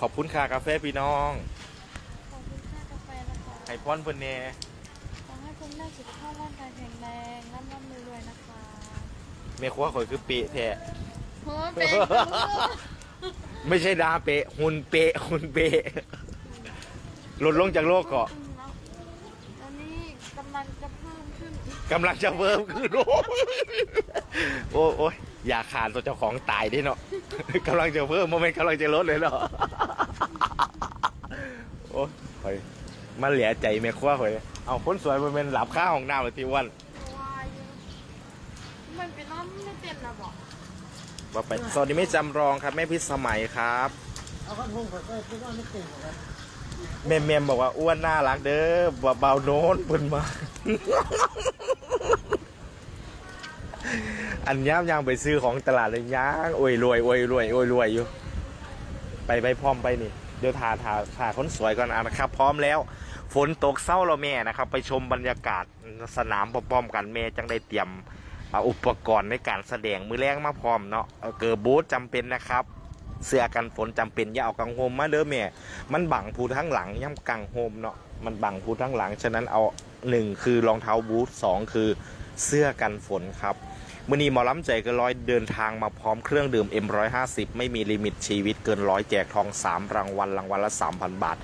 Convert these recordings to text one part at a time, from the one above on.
ขอบคุณค่ากาแฟพี่น้อง ขอบคุณค่ากาแฟนะคะให้พรเพิ่นแหน่ขอให้คุณแม่สุขภาพร่างกายแข็งแรงร่ำร่ำรวยๆนะคะแม่ครัวข่อยคือเป๊ะแท้โอ้เป็นไม่ใช่ดาเป๊ะหุ่นเป๊ะหุ่นเป๊ะลดลงจากโลกเกาะตอนนี้กำลังจะเพิ่มขึ้นอีกกำลังจะเพิ่มขึ้นโอ้ยโอ้โอ้ยอย่าขาดตัวเจ้าของตายดิเนาะกำลังจะเพิ่มโมเมนต์กำลังจะลดเลยเนาะโอ้ยข่อย มาเหลียใจแม่ครัวข่อยเอาคนสวยมันเป็นหลับข้าวของน้ำเลยที่อ้วันวายอยู่มันเป็นน้องไม่เต็มนะบอกว่าไปสวัสดีไม่จำรองครับแม่พิสมัยครับเอาข้าวโพดก็ไม่ต้องไม่เก่งครับแม่เมมบอกว่าอ้วนน่ารักเด้อบ่เบาโน้นเพิ่นมาอันย่ามยางไปซื้อของตลาดเลยย่างโอ้ยรวยโอ้ยรวยโอ้ยรวยอยู่ ไปไปพร้อมไปนี่ เดี๋ยวทาทาทาคนสวยก่อนอะนะครับ พร้อมแล้ว ฝนตกเศร้าเราแม่นะครับ ไปชมบรรยากาศสนามพร้อมๆกันแม่จังได้เตรียมอ่าอุปกรณ์ในการแสดงมือแรงมาพร้อมเนาะเอ่อเกิร์บูทจำเป็นนะครับ เสื้อกันฝนจำเป็นอย่าเอากังโฮมมาเด้อแม่ มันบังผู้ทั้งหลังย่ำกังโฮมเนาะมันบังผู้ทั้งหลังฉะนั้นเอาหนึ่งคือรองเท้าบูทสองคือเสื้อกันฝนครับ มื่อนี้หมอล้ำใจเก็ร้อยเดินทางมาพร้อมเครื่องดื่ม M150 ไม่มีลิมิตชีวิตเกินร้อยแจกทอง 3 รางวัลรางวัลละ 3,000 บาท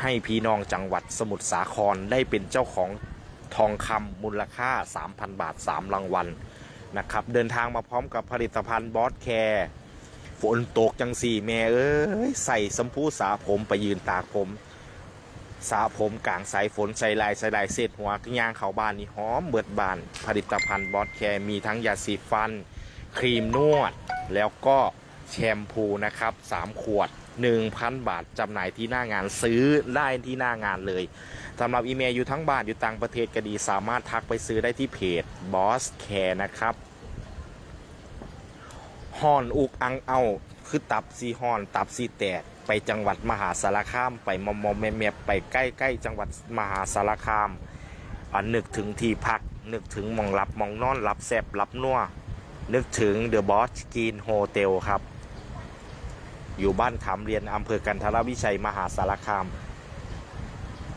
ให้พี่น้องจังหวัดสมุทรสาครได้เป็นเจ้าของทองคำมูลค่า 3,000 บาท 3 รางวัลนะครับเดินทางมาพร้อมกับผลิตภัณฑ์บอสแคร์ฝนตกจังสี่แม่เอ้ยใส่สัมพูสาผมไปยืนตากผม สาผมกลางสายฝนใส่ลายใส่ลายเศษหัวย่างเขาบานนี่หอมเบิดบาน ผลิตภัณฑ์บอสแคร์มีทั้งยาสีฟัน ครีมนวด แล้วก็แชมพูนะครับ 3 ขวด 1,000 บาทจำหน่ายที่หน้างานซื้อได้ที่หน้างานเลยสำหรับอีเมลอยู่ทั้งบ้านอยู่ต่างประเทศก็ดี สามารถทักไปซื้อได้ที่เพจ Boss Care นะครับฮอนอุกอังเอา คือตับซีฮอน ตับซีแตก ไปจังหวัดมหาสารคาม ไปมอมมอมแมมๆไปใกล้ๆจังหวัดมหาสารคามอ่านึกถึงที่พัก นึกถึงมองรับมองนอนรับแซบรับนัวนึกถึงเดอะบอสกีนโฮเทลครับ อยู่บ้านขามเรียนอำเภอกันทรวิชัยมหาสารคาม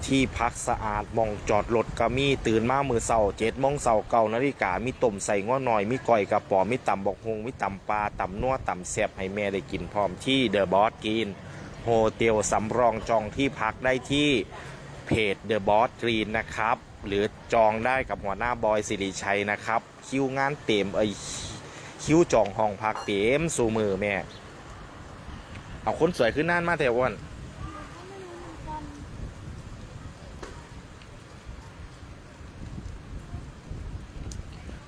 ที่พักสะอาดมองจอดรถก็มีตื่นมามือเสาเจ็ดโมงเสาเก่านาฬิกามีต้มใส่ง้อหน่อย มีก่อยกระป๋อมีตำบกฮงมีตำปลาตำนัวตำแซบให้แม่ได้กินพร้อมที่เดอะบอสกิน โฮเทลสำรองจองที่พักได้ที่เพจเดอะบอสกรีนนะครับ หรือจองได้กับหัวหน้าบอยสิริชัยนะครับ คิวงานเต็มเอ้ยคิวจองห้องพักเต็มสู่มือแม่ เอาคนสวยขึ้นน่านมาแต่อ้วนก็ไม่รู้เหมือนกัน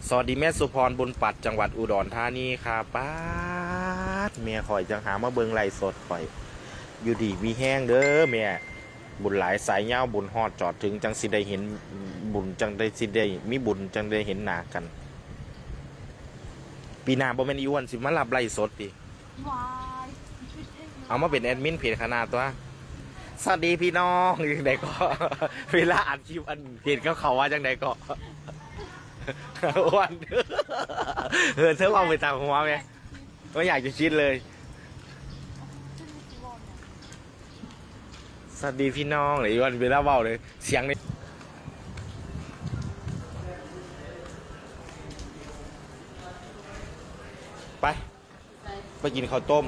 สวัสดีแม่สุพรบุญปัดจังหวัดอุดรธานีค่ะป้าดเมียข่อยจังหามาเบิงไล่สดข่อย อยู่ดีมีแห้งเด้อเมียบุญหลายสายเงาวบุญฮอดจอดถึงจังสิได้เห็นบุญจังได้สิได้มีบุญจังได้เห็นหน้ากัน ปีหน้าบ่แม่นอีอ้วนสิมารับไล่สดดิวายคิดงนะเอามาเป็นแอดมินเพจขนาดตัวสวัสดีพี่น้องจังไดก็เวลาอ่านคลิปอันเพจเขาเขาว่าจังไดก็อ้วนเออเธอเอาไปตามหัวไหมไม่อยากจะคิดเลย ขึ้นมากี่วันเนี่ย ส วัสดีพี่น้องเลยวันเวลาเบาเลย เสียงนี่ไป ไปกินข้าวต้ม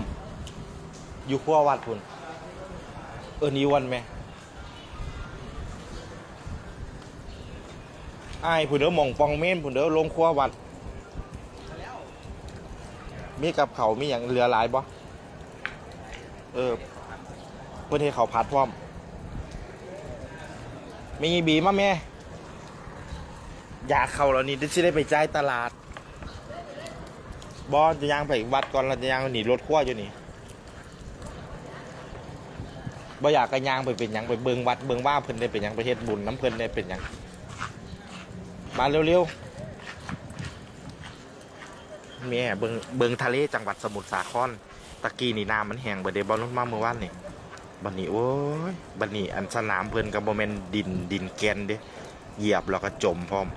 อยู่ขั้ววัดพุ่น เออนี้วันไหมไอ้ายพุ่นเด้อหมองปองเม่นพุ่นเด้อลงขั้ววัด มีกับเขาวมีอย่างเหลือหลายบ่เออ เพื่อให้เขาพัดพร้อม มีบีมาแม่ อยากเข้าแล้วนี่จะได้ไปจ่ายตลาด บอจะย่างไปวัดก่อนเราจะย่างหนีรถขั้วอยู่นี่บ่อยากกันย่างไปเป็นยังไปเบิงวัดเบิงว่าเพิ่นได้เป็นยังไปเฮ็ดบุญน้ำเพิ่นได้เป็นยังมาเร็วๆแม่เบิงเบิงทะเลจังหวัดสมุทรสาครตะกี้นี่น้ำมันแห้งเบิดเดบอลลงมาเมื่อวานนี่ บันนี้โอ้ยบันนี้อันสนามเพิ่นกับโมเมนดินดินแกนเด้เหยียบแล้วก็จมพร้อม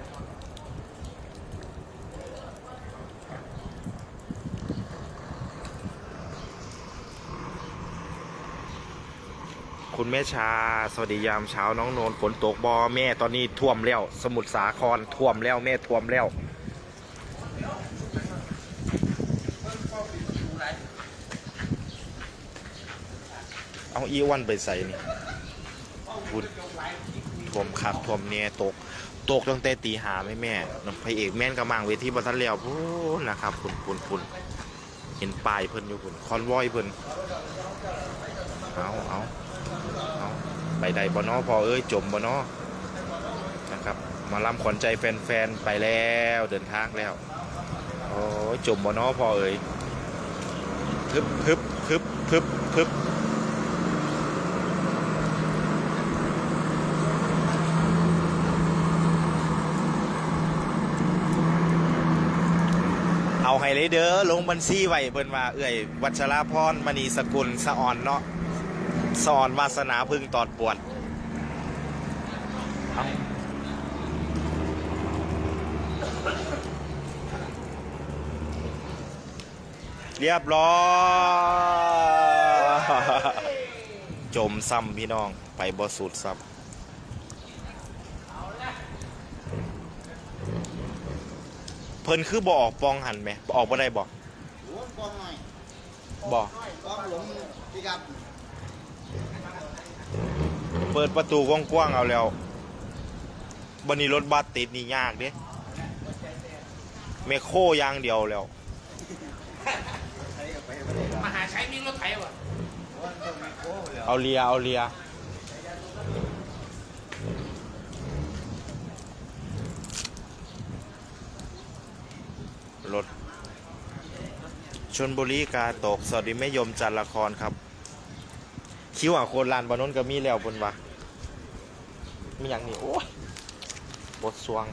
คุณแม่ชา สวัสดียามเช้าน้องโนนฝนตกบอแม่ตอนนี้ท่วมแล้ว สมุทรสาครท่วมแล้วแม่ท่วมแล้ว เอาอีวันไปใส่นี่บุญท่วมคักท่วมเนี่ยตก ตกตั้งแต่ตีหาแม่แม่น้ำพระเอกแม่นกระมังเวทีบัทันแล้วพูนนะครับพุ่นพุ่นพุ่นเห็นปลายเพิ่นอยู่พุ่นคอนวอยเพิ่นเอาเอาเอาไปใดบ่นอพอเอ้ยจมบ่นอนะครับ มาล่ำขวัญใจแฟนๆไปแล้วเดินทางแล้วโอ้ยจมบ่นอพอเอ้ยพึบพึบพึบพึบพึบ เอาให้เลยเด้อลงบัญชีไว้เพิ่นว่าเอื้อย วัชราพรมณีสกุลสะอ่อนเนาะสะอ่อนวาสนาพึ่งตอดปวดเรียบร้อย จมซ้ำพี่น้องไปบ่สุดซ้ำ พิ่นคือบ่ออกปองหันไหมบ่ออกบ่ได้บ่หลวงกองหน่อยบ่กองหลวงพี่ครับเปิดประตูกว้างๆเอาแล้วบันนี้รถบัสติดนี่ยากเด้เมโคอย่างเดียวแล้ว มหาชัยมีรถไถวะเอาเลียเอาเลีย รถชนบุรีกาตก สวัสดีแม่ยมจันละครครับ คิวอะโคนลานบานนนก็มีแล้วบนวะมีอย่างนี้โอ้ยบทสวง